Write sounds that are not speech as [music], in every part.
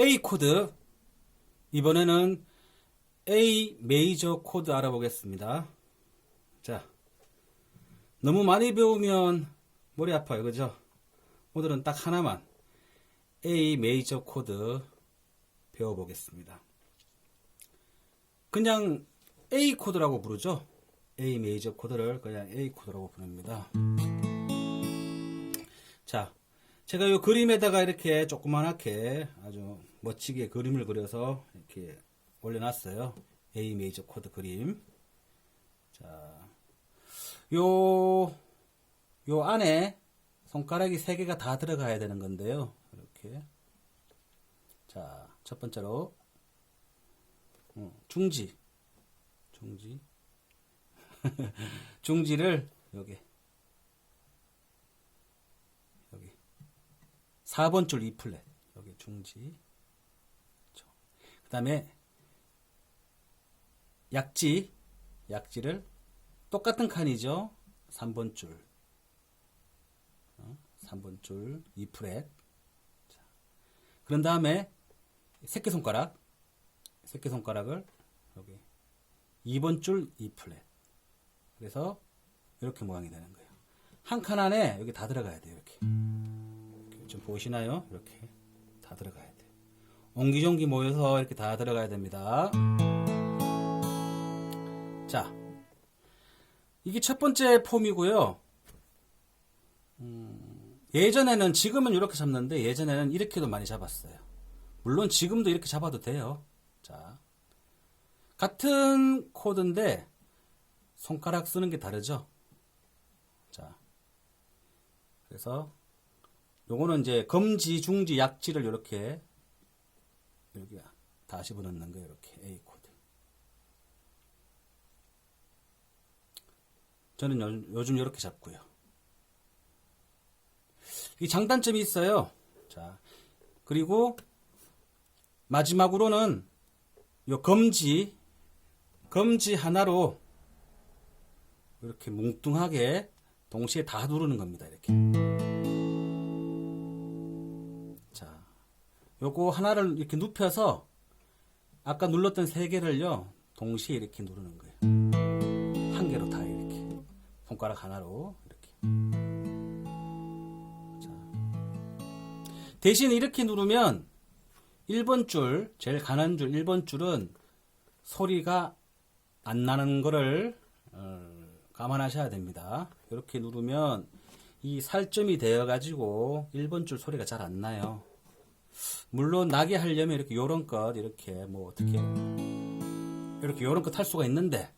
A 코드 이번에는 A 메이저 코드 알아보겠습니다. 자, 너무 많이 배우면 머리 아파요, 그죠? 오늘은 딱 하나만 A 메이저 코드 배워보겠습니다. 그냥 A 코드라고 부르죠. A 메이저 코드를 그냥 A 코드라고 부릅니다. 자, 제가 이 그림에다가 이렇게 조그만하게 아주 멋지게 그림을 그려서 이렇게 올려놨어요. A 메이저 코드 그림. 자, 요, 요 안에 손가락이 세 개가 다 들어가야 되는 건데요. 이렇게. 자, 첫 번째로, 어, 중지. 중지. [laughs] 중지를 여기. 여기. 4번 줄 E 플랫. 여기 중지. 그 다음에 약지. 약지를 똑같은 칸이죠. 3번 줄. 어, 3번 줄 E 플랫. 자, 그런 다음에 새끼손가락. 새끼손가락을 여기 2번 줄 E 플랫. 그래서 이렇게 모양이 되는 거예요. 한 칸 안에 여기 다 들어가야 돼요. 이렇게. 이렇게 좀 보이시나요? 이렇게 다 들어가야 돼요. 옹기종기 모여서 이렇게 다 들어가야 됩니다. 자, 이게 첫 번째 폼이고요. 음, 예전에는 지금은 이렇게 잡는데 예전에는 이렇게도 많이 잡았어요. 물론 지금도 이렇게 잡아도 돼요. 자, 같은 코드인데 손가락 쓰는 게 다르죠. 자, 그래서 요거는 이제 검지, 중지, 약지를 이렇게 여기 다 집어넣는 거예요. 이렇게 A 코드. 저는 요, 요즘 이렇게 잡고요. 이 장단점이 있어요. 자, 그리고 마지막으로는 요 검지, 검지 하나로 이렇게 뭉뚱하게 동시에 다 누르는 겁니다. 이렇게. 요거 하나를 이렇게 눕혀서 아까 눌렀던 세 개를요 동시에 이렇게 누르는 거예요. 한 개로 다 이렇게 손가락 하나로 이렇게. 자, 대신 이렇게 누르면 1번 줄, 제일 가는 줄 1번 줄은 소리가 안 나는 거를 어, 감안하셔야 됩니다. 이렇게 누르면 이 살점이 되어 가지고 1번 줄 소리가 잘 안 나요. 물론 나게 하려면 이렇게 요런 것 이렇게 뭐 어떻게 이렇게 요런 것할 수가 있는데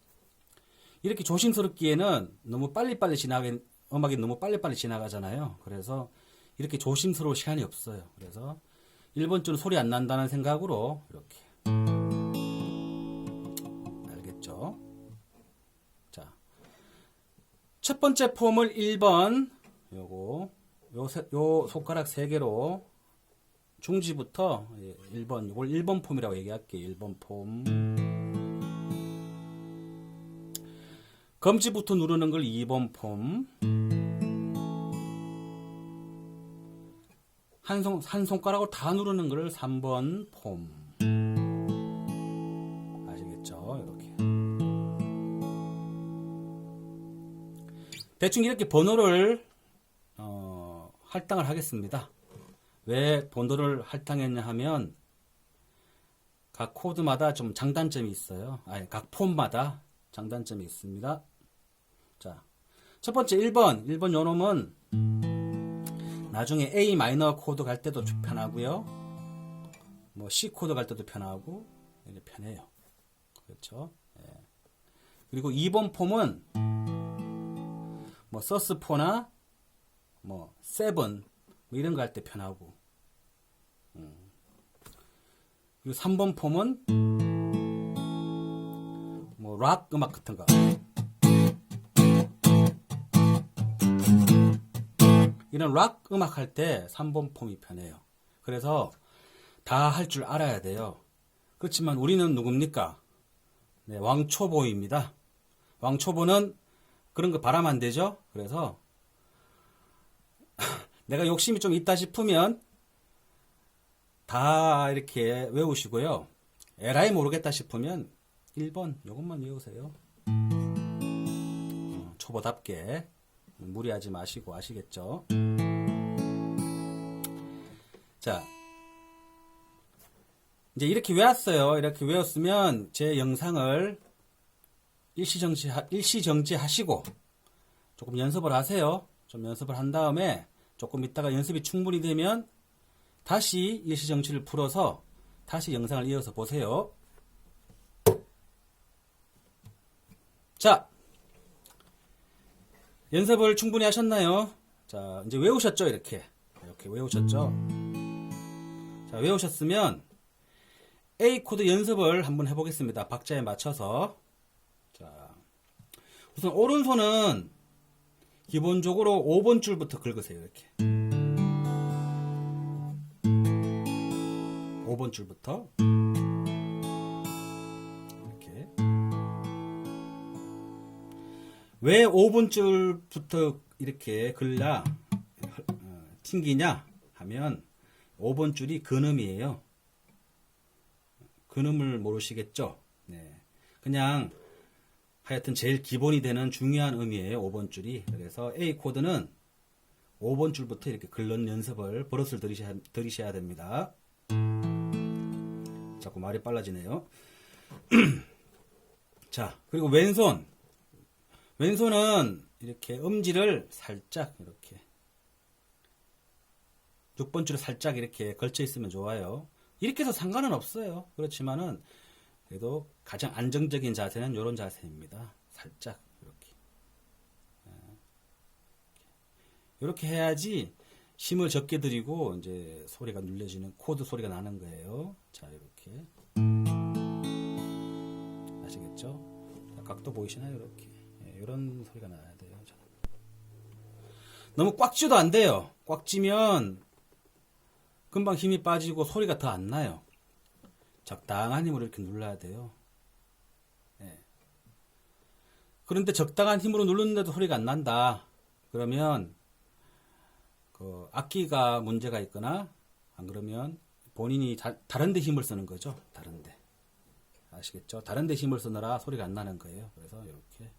이렇게 조심스럽기에는 너무 빨리빨리 지나게 음악이 너무 빨리빨리 지나가잖아요. 그래서 이렇게 조심스러울 시간이 없어요. 그래서 1번 줄은 소리 안 난다는 생각으로 이렇게 알겠죠? 자, 첫 번째 폼을 1번 요거 요, 세- 요 손가락 3개로 중지부터 1번 이걸 1번 폼이라고 얘기할게요. 1번 폼 검지부터 누르는 걸 2번 폼 한, 손, 한 손가락으로 다 누르는 걸 3번 폼 아시겠죠? 이렇게 대충 이렇게 번호를 어, 할당을 하겠습니다. 왜 번호를 할당했냐 하면 각 코드마다 좀 장단점이 있어요. 아니, 각 폼마다 장단점이 있습니다. 자, 첫 번째 1번. 1번 요놈은 나중에 A 마이너 코드 갈 때도 편하고요. 뭐 C 코드 갈 때도 편하고 이제 편해요. 그렇죠? 예. 그리고 2번 폼은 뭐 서스4나 뭐 세븐 뭐 이런 거 할 때 편하고 음. 그리고 3번 폼은 뭐 락 음악 같은 거. 이런 락 음악 할 때 3번 폼이 편해요. 그래서 다 할 줄 알아야 돼요. 그렇지만 우리는 누굽니까? 네, 왕초보입니다. 왕초보는 그런 거 바라면 안 되죠? 그래서 [laughs] 내가 욕심이 좀 있다 싶으면 다 이렇게 외우시고요. 에라이 모르겠다 싶으면 1번 이것만 외우세요. 어, 초보답게 무리하지 마시고 아시겠죠? 자, 이제 이렇게 외웠어요. 이렇게 외웠으면 제 영상을 일시정지, 일시정지 하시고 조금 연습을 하세요. 좀 연습을 한 다음에 조금 있다가 연습이 충분히 되면 다시 일시정지를 풀어서 다시 영상을 이어서 보세요. 자, 연습을 충분히 하셨나요? 자, 이제 외우셨죠? 이렇게. 이렇게 외우셨죠? 자, 외우셨으면 A 코드 연습을 한번 해보겠습니다. 박자에 맞춰서. 자, 우선 오른손은 기본적으로 5번 줄부터 긁으세요. 이렇게. 5번 줄부터. 이렇게. 왜 5번 줄부터 이렇게 글라 어, 튕기냐 하면 5번 줄이 근음이에요. 근음을 모르시겠죠? 네. 그냥 하여튼 제일 기본이 되는 중요한 음이에요. 5번 줄이. 그래서 A 코드는 5번 줄부터 이렇게 긁는 연습을 버릇을 들이셔야, 들이셔야 됩니다. 자꾸 말이 빨라지네요. [clears throat] 자, 그리고 왼손. 왼손은 이렇게 음지를 살짝 이렇게 6번 줄에 살짝 이렇게 걸쳐 있으면 좋아요. 이렇게 해서 상관은 없어요. 그렇지만은 그래도 가장 안정적인 자세는 이런 자세입니다. 살짝 이렇게 이렇게 해야지 힘을 적게 들이고 이제 소리가 눌려지는 코드 소리가 나는 거예요. 자 이렇게 아시겠죠? 자, 각도 보이시나요? 이렇게 예, 이런 소리가 나야 돼요. 자. 너무 꽉 쥐도 안 돼요. 꽉 쥐면 금방 힘이 빠지고 소리가 더 안 나요. 적당한 힘으로 이렇게 눌러야 돼요. 예. 그런데 적당한 힘으로 누르는데도 소리가 안 난다. 그러면 그 악기가 문제가 있거나 안 그러면 본인이 다, 다른 데 힘을 쓰는 거죠. 다른 데. 아시겠죠? 다른 데 힘을 쓰느라 소리가 안 나는 거예요. 그래서 이렇게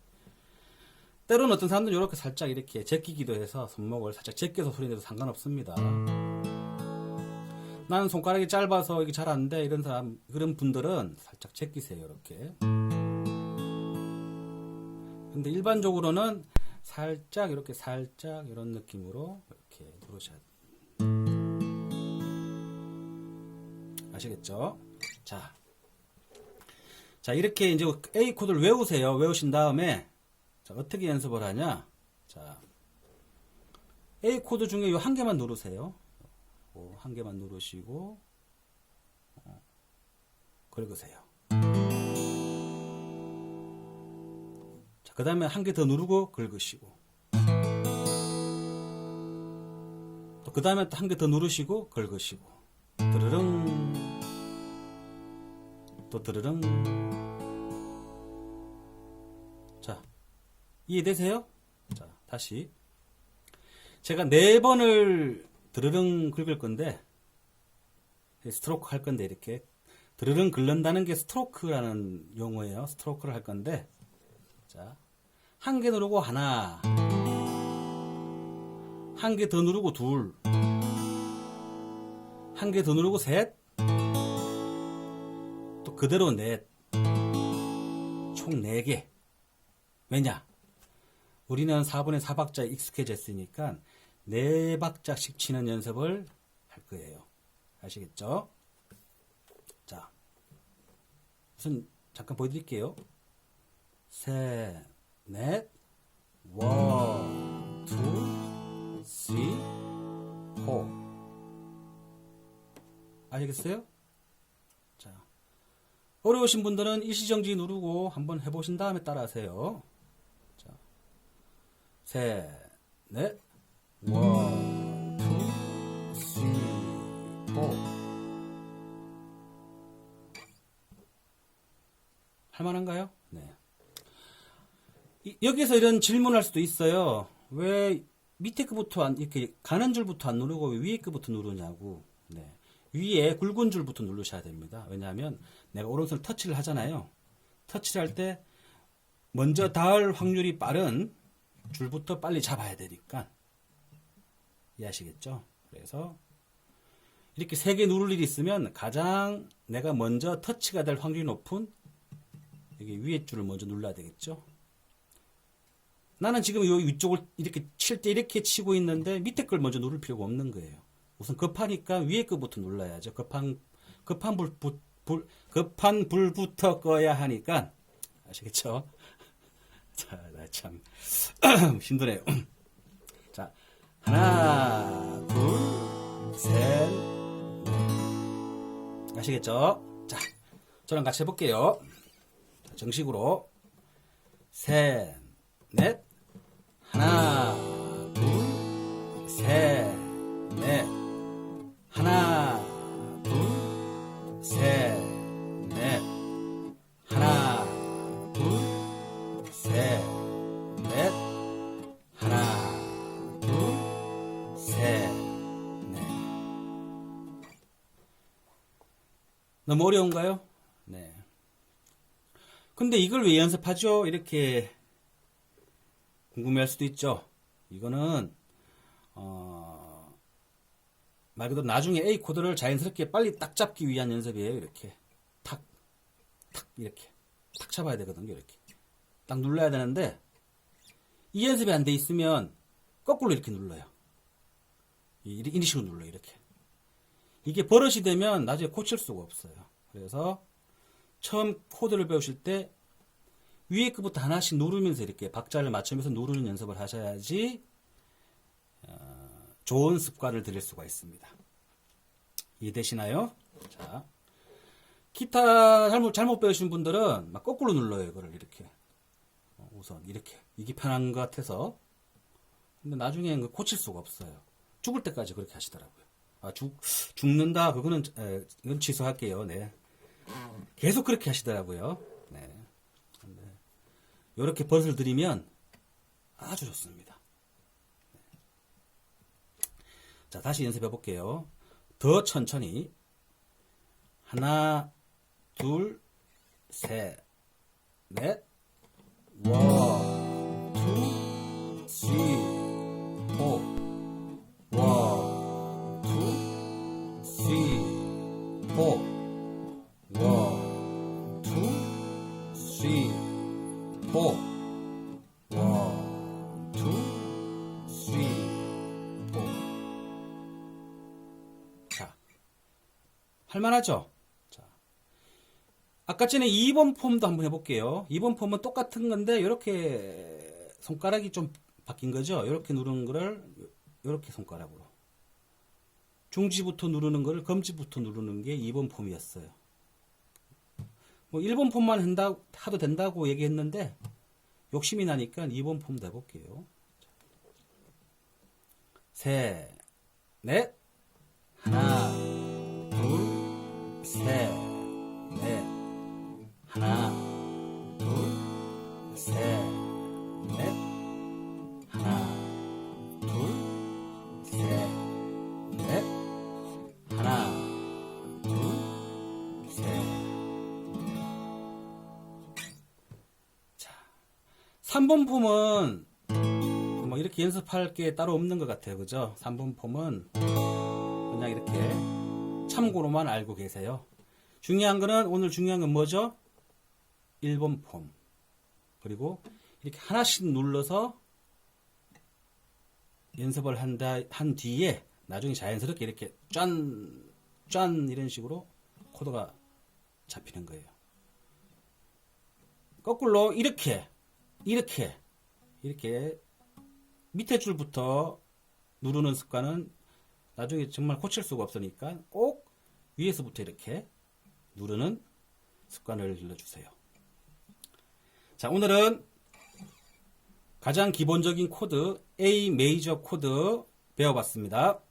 때로는 어떤 사람들은 이렇게 살짝 이렇게 제끼기도 해서 손목을 살짝 제껴서 소리 내도 상관없습니다. 나는 손가락이 짧아서 이게 잘 안 돼. 이런 사람, 그런 분들은 살짝 제끼세요. 이렇게. 근데 일반적으로는 살짝, 이렇게 살짝, 이런 느낌으로 돼요. 아시겠죠? 자. 자, 이렇게 이제 A 코드를 외우세요. 외우신 다음에, 자, 어떻게 연습을 하냐? 자. A 코드 중에 이 한 개만 누르세요. 어, 한 개만 누르시고 어, 긁으세요. 자, 그 다음에 한 개 더 누르고 긁으시고 그 다음에 또 한 개 더 누르시고 긁으시고. 드르릉. 또 드르릉. 자 이해되세요? 자 다시. 제가 네 번을 드르릉 긁을 건데 스트로크 할 건데 이렇게 드르릉 긁는다는 게 스트로크라는 용어예요. 스트로크를 할 건데. 자 한 개 누르고 하나 한 개 더 누르고 둘. 한 개 더 누르고 셋. 또 그대로 넷. 총 네 개. 왜냐? 우리는 4분의 4박자에 익숙해졌으니까 네 박자씩 치는 연습을 할 거예요. 아시겠죠? 자, 우선 잠깐 보여드릴게요. 셋, 넷, 원, 투, 쓰리, 포. 아시겠어요? 자, 어려우신 분들은 일시정지 누르고 한번 해보신 다음에 따라하세요. 자, 셋, 넷, 원, 투, 쓰리, 포. 할만한가요? 네. 이- 여기서 이런 질문할 수도 있어요. 왜 밑에 거부터 안, 이렇게 가는 줄부터 안 누르고 왜 위에 거부터 누르냐고. 네. 위에 굵은 줄부터 누르셔야 됩니다. 왜냐하면 내가 오른손 터치를 하잖아요. 터치를 할 때 먼저 닿을 확률이 빠른 줄부터 빨리 잡아야 되니까 이해하시겠죠? 그래서 이렇게 세 개 누를 일이 있으면 가장 내가 먼저 터치가 될 확률이 높은 여기 위에 줄을 먼저 눌러야 되겠죠? 나는 지금 요 위쪽을 이렇게 칠 때 이렇게 치고 있는데 밑에 걸 먼저 누를 필요가 없는 거예요. 우선 급하니까 위에 거부터 눌러야죠. 급한 급한 불, 불, 불 급한 불부터 꺼야 하니까 아시겠죠? [laughs] 자, 나 참 [clears throat] 힘드네요. [clears throat] 자, 하나, 둘, 셋, 넷. 아시겠죠? 자, 저랑 같이 해볼게요. 자, 정식으로 셋, 넷, 하나, 둘, 셋, 넷, 하나, 둘, 셋, 넷, 하나, 둘, 셋, 넷, 하나, 둘, 셋, 넷. 너무 어려운가요? 네. 근데 이걸 왜 연습하죠? 이렇게 궁금해할 수도 있죠. 이거는 어, 말 그대로 나중에 A 코드를 자연스럽게 빨리 딱 잡기 위한 연습이에요. 이렇게 탁, 탁 이렇게 탁 잡아야 되거든요. 이렇게 딱 눌러야 되는데 이 연습이 안 돼 있으면 거꾸로 이렇게 눌러요. 이- 이런 식으로 눌러요. 이렇게 이게 버릇이 되면 나중에 고칠 수가 없어요. 그래서 처음 코드를 배우실 때 위에 거부터 하나씩 누르면서 이렇게 박자를 맞추면서 누르는 연습을 하셔야지 어, 좋은 습관을 들일 수가 있습니다. 이해되시나요? 자, 기타 잘못 잘못 배우신 분들은 막 거꾸로 눌러요 이거를 이렇게 어, 우선 이렇게 이게 편한 것 같아서 근데 나중에 그 고칠 수가 없어요. 죽을 때까지 그렇게 하시더라고요. 아, 죽 죽는다 그거는 에, 이건 취소할게요. 네. 계속 그렇게 하시더라고요. 네. 이렇게 버릇을 들이면 아주 좋습니다. 네. 자, 다시 연습해 볼게요. 더 천천히. 하나, 둘, 셋, 넷, 원, 투, 쓰리, 할만하죠? 자, 아까 전에 2번 폼도 한번 해볼게요. 2번 폼은 똑같은 건데, 이렇게 손가락이 좀 바뀐 거죠? 이렇게 누르는 거를, 이렇게 손가락으로. 중지부터 누르는 거를 검지부터 누르는 게 2번 폼이었어요. 뭐 1번 폼만 한다, 하도 된다고 얘기했는데 욕심이 나니까 2번 폼도 해볼게요. 셋, 넷, 하나, 둘, 셋, 넷, 하나, 둘, 셋, 넷, 하나, 둘, 셋, 넷, 하나, 둘, 셋. 3번 폼은 뭐 이렇게 연습할 게 따로 없는 것 같아요. 그죠? 3번 폼은 그냥 이렇게 참고로만 알고 계세요. 중요한 거는 오늘 중요한 건 뭐죠? 1번 폼. 그리고 이렇게 하나씩 눌러서 연습을 한다, 한 뒤에 나중에 자연스럽게 이렇게 짠, 짠 이런 식으로 코드가 잡히는 거예요. 거꾸로 이렇게 이렇게 이렇게 밑에 줄부터 누르는 습관은 나중에 정말 고칠 수가 없으니까 꼭 위에서부터 이렇게 누르는 습관을 길러주세요. 자, 오늘은 가장 기본적인 코드 A 메이저 코드 배워봤습니다.